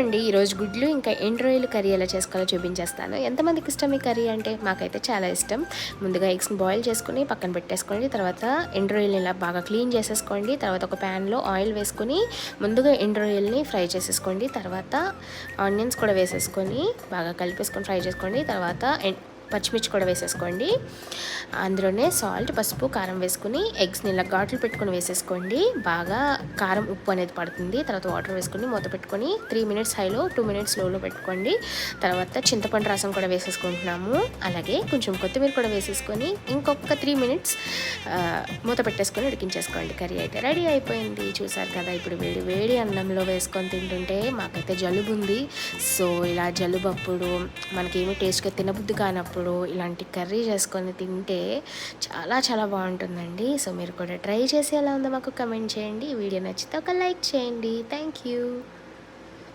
అండి ఈరోజు గుడ్లు ఇంకా ఎండు రొయ్యలు కర్రీ ఎలా చేసుకోవాలో చూపించేస్తాను. ఎంతమందికి ఇష్టం ఈ కర్రీ అంటే? మాకైతే చాలా ఇష్టం. ముందుగా ఎగ్స్ని బాయిల్ చేసుకుని పక్కన పెట్టేసుకోండి. తర్వాత ఎండు రొయ్యల్ని ఇలా బాగా క్లీన్ చేసేసుకోండి. తర్వాత ఒక ప్యాన్లో ఆయిల్ వేసుకొని ముందుగా ఎండు రొయ్యల్ని ఫ్రై చేసేసుకోండి. తర్వాత ఆనియన్స్ కూడా వేసేసుకొని బాగా కలిపేసుకొని ఫ్రై చేసుకోండి. తర్వాత పచ్చిమిర్చి కూడా వేసేసుకోండి. అందులోనే సాల్ట్ పసుపు కారం వేసుకుని ఎగ్స్ని ఇలా ఘాట్లు పెట్టుకొని వేసేసుకోండి. బాగా కారం ఉప్పు అనేది పడుతుంది. తర్వాత వాటర్ వేసుకుని మూత పెట్టుకొని త్రీ మినిట్స్ హైలో టూ మినిట్స్ లోలో పెట్టుకోండి. తర్వాత చింతపండు రసం కూడా వేసేసుకుంటున్నాము. అలాగే కొంచెం కొత్తిమీర కూడా వేసేసుకొని ఇంకొక త్రీ మినిట్స్ మూత పెట్టేసుకొని ఉడికించేసుకోండి. కర్రీ అయితే రెడీ అయిపోయింది. చూసారు కదా ఇప్పుడు వేడి వేడి అన్నంలో వేసుకొని తింటుంటే మాకైతే జలుబు ఉంది. సో ఇలా జలుబు అప్పుడు మనకేమి టేస్ట్గా తినబుద్ధి కానప్పుడు ఇలాంటి కర్రీ చేసుకొని తింటే చాలా చాలా బాగుంటుందండి. సో మీరు కూడా ట్రై చేసి ఎలా ఉందో మాకు కమెంట్ చేయండి. వీడియో నచ్చితే ఒక లైక్ చేయండి. Thank you